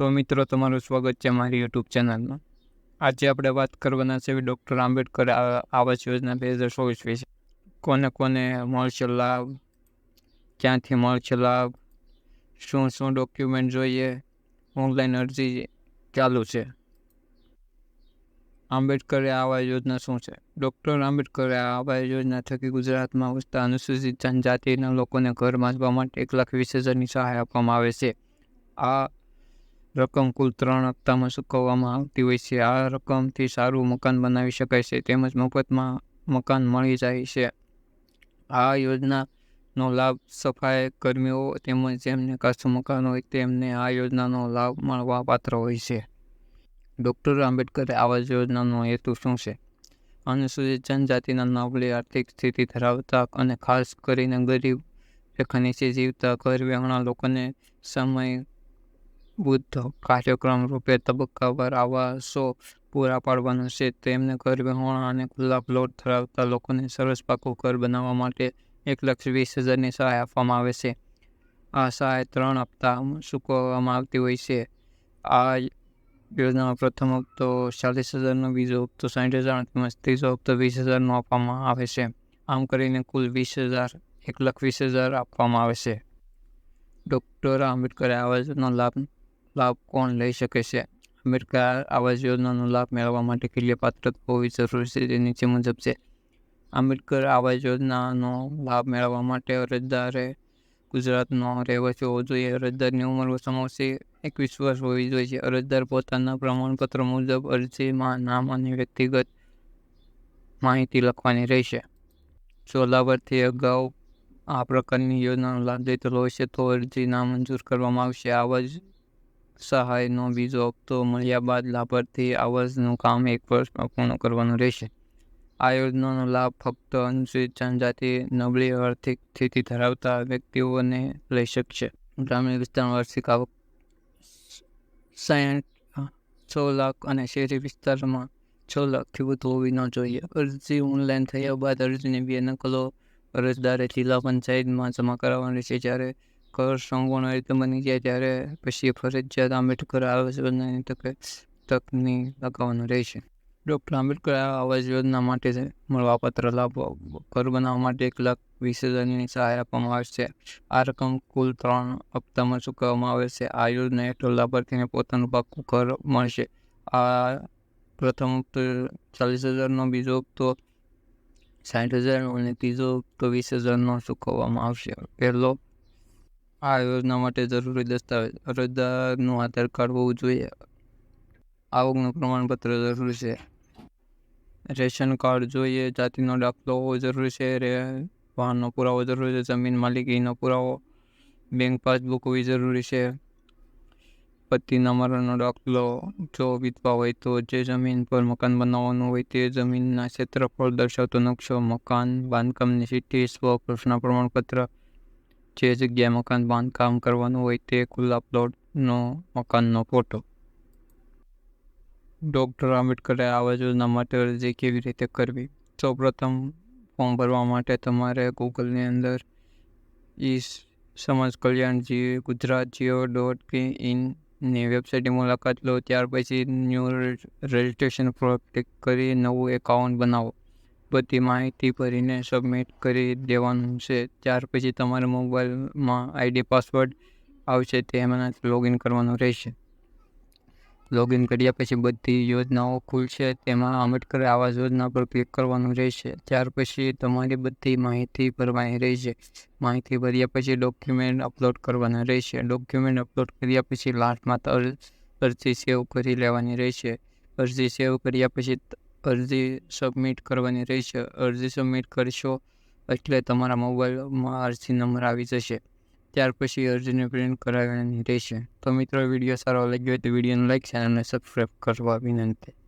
તો મિત્રો, તમારું સ્વાગત છે મારી યુટ્યુબ ચેનલમાં. આજે આપણે વાત કરવાના છે ડૉક્ટર આંબેડકર આવાસ યોજના બે હજાર ચોવીસ વિશે. કોને કોને મળશે લાભ? ક્યાંથી મળશે લાભ? શું શું ડોક્યુમેન્ટ જોઈએ? ઓનલાઈન અરજી ચાલુ છે. આંબેડકરે આવાસ યોજના શું છે? ડૉક્ટર આંબેડકરે આવાસ યોજના થકી ગુજરાતમાં વસતા અનુસૂચિત જનજાતિના લોકોને ઘર બાંધવા માટે એક લાખ વીસ હજારની સહાય આપવામાં આવે છે. આ રકમ કુલ ત્રણ હપ્તામાં ચૂકવવામાં આવતી હોય છે. આ રકમથી સારું મકાન બનાવી શકાય છે તેમજ મફતમાં મકાન મળી જાય છે. આ યોજનાનો લાભ સફાઈ કર્મીઓ તેમજ જેમને કાચું મકાન હોય તેમને આ યોજનાનો લાભ મળવા પાત્ર હોય છે. ડૉક્ટર આંબેડકરે આવાસ યોજનાનો હેતુ શું છે? અનુસૂચિત જનજાતિના નબળી આર્થિક સ્થિતિ ધરાવતા અને ખાસ કરીને ગરીબ રેખા નીચે જીવતા ઘર લોકોને સમય બુદ્ધ કાર્યક્રમ રૂપે તબક્કાવાર આવાસો પૂરા પાડવાનો છે. તેમને ઘર વિહોણા અને ખુલ્લા પ્લોટ ધરાવતા લોકોને સરસ પાકું ઘર બનાવવા માટે એક લક્ષ વીસ હજારની સહાય આપવામાં આવે છે. આ સહાય ત્રણ હપ્તા ચૂકવવામાં આવતી હોય છે. આ યોજનામાં પ્રથમ હપ્તો ચાલીસ હજારનો, બીજો હપ્તો સાઠ હજાર તેમજ ત્રીજો હપ્તો વીસ હજારનો આપવામાં આવે છે. આમ કરીને કુલ વીસ હજાર, એક લાખ વીસ હજાર આપવામાં આવે છે. ડૉક્ટર આંબેડકરે આ યોજનાનો લાભ લાભ કોણ લઈ શકે છે? આંબેડકર આવાસ યોજનાનો લાભ મેળવવા માટે કેટલી પાત્રતા હોવી જરૂરી છે તે નીચે મુજબ છે. આંબેડકર આવાસ યોજનાનો લાભ મેળવવા માટે અરજદારે ગુજરાતનો રહેવાસી હોવો જોઈએ. અરજદારની ઉંમર ઓછામાં ઓછી એકવીસ વર્ષ હોવી જોઈએ. અરજદાર પોતાના પ્રમાણપત્ર મુજબ અરજીમાં નામ અને વ્યક્તિગત માહિતી લખવાની રહેશે. જો લાભાર્થી અગાઉ આ પ્રકારની યોજનાનો લાભ લીધેલો હોય છે તો અરજી નામંજૂર કરવામાં આવશે. આવા જ સહાયનો બીજો હપ્તો મળ્યા બાદ લાભાર્થી આવાસનું કામ એક વર્ષમાં પૂર્ણ કરવાનું રહેશે. આ યોજનાનો લાભ ફક્ત અનુસૂચિત જનજાતિ, નબળી આર્થિક સ્થિતિ ધરાવતા વ્યક્તિઓને લઈ શકશે. ગ્રામીણ વિસ્તારમાં વાર્ષિક આવક સાઠ છ લાખ અને શહેરી વિસ્તારમાં છ લાખથી વધુ હોવી ન જોઈએ. અરજી ઓનલાઈન થયા બાદ અરજીની બે નકલો અરજદારે જિલ્લા પંચાયતમાં જમા કરાવવાની છે જ્યારે કર સંપૂર્ણ રીતે બની જાય ત્યારે પછી ફરજિયાત આંબેડકર આવાસ યોજનાની તકે, તકની લગાવવાનું રહેશે. ડૉક્ટર આંબેડકર આવાસ યોજના માટે મળવાપાત્ર લાભ ઘર બનાવવા માટે એક લાખ વીસ હજારની સહાય આપવામાં આવે છે. આ રકમ કુલ ત્રણ હપ્તામાં ચૂકવવામાં આવે છે. આ યોજના હેઠળ લાભાર્થીને પોતાનું પાકું ઘર મળશે. આ પ્રથમ હપ્તો ચાલીસ હજારનો, બીજો હપ્તો સાઠ હજાર અને ત્રીજો હપ્તો વીસ હજારનો ચૂકવવામાં આવશે. પહેલો આ યોજના માટે જરૂરી દસ્તાવેજ, અરજદારનું આધાર કાર્ડ હોવું જોઈએ. આવકનું પ્રમાણપત્ર જરૂરી છે. રેશન કાર્ડ જોઈએ, જાતિનો દાખલો હોવો જરૂરી છે, રે, વાહનનો પુરાવો જરૂરી છે, જમીન માલિકીનો પુરાવો, બેંક પાસબુક હોવી જરૂરી છે. પતિના મરણનો દાખલો જો વિધવા હોય તો જે જમીન પર મકાન બનાવવાનું હોય તે જમીનના ક્ષેત્રફળ દર્શાવતો નકશો, મકાન, બાંધકામની ચિઠ્ઠી સ્વ પ્રમાણપત્ર જે જગ્યાએ મકાન બાંધકામ કરવાનું હોય તે ખુલ્લા પ્લોટનો મકાનનો ફોટો ડૉક્ટર આંબેડકરે આવા યોજના માટે અરજી કેવી રીતે કરવી? સૌપ્રથમ ફોર્મ ભરવા માટે તમારે ગૂગલની અંદર E Samaj Kalyan gov Gujarat gov dot કે ઇનની વેબસાઇટની મુલાકાત લો. ત્યાર પછી ન્યૂ રજિસ્ટ્રેશન પર ક્લિક કરી નવું એકાઉન્ટ બનાવો. બધી માહિતી ભરીને સબમિટ કરી દેવાનું છે. ત્યાર પછી તમારા મોબાઈલમાં આઈડી પાસવર્ડ આવશે તેમાં લોગિન કરવાનું રહેશે. લોગિન કર્યા પછી બધી યોજનાઓ ખુલશે. તેમાં આંબેડકર આવાસ યોજના પર ક્લિક કરવાનું રહેશે. ત્યાર પછી તમારી બધી માહિતી ભરવાની રહેશે. માહિતી ભર્યા પછી ડોક્યુમેન્ટ અપલોડ કરવાના રહેશે. ડોક્યુમેન્ટ અપલોડ કર્યા પછી લાસ્ટમાં અરજી સેવ કરી લેવાની રહેશે. અરજી સેવ કર્યા પછી અરજી સબમિટ કરવાની રહેશે. અરજી સબમિટ કરશો એટલે તમારા મોબાઈલમાં અરજી નંબર આવી જશે. ત્યાર પછી અરજીને પ્રિન્ટ કરાવવાની રહેશે. તો મિત્રો વીડિયો સારો લાગ્યો હોય તો વિડીયોને લાઈક ચેનલને સબસ્ક્રાઈબ કરવા વિનંતી.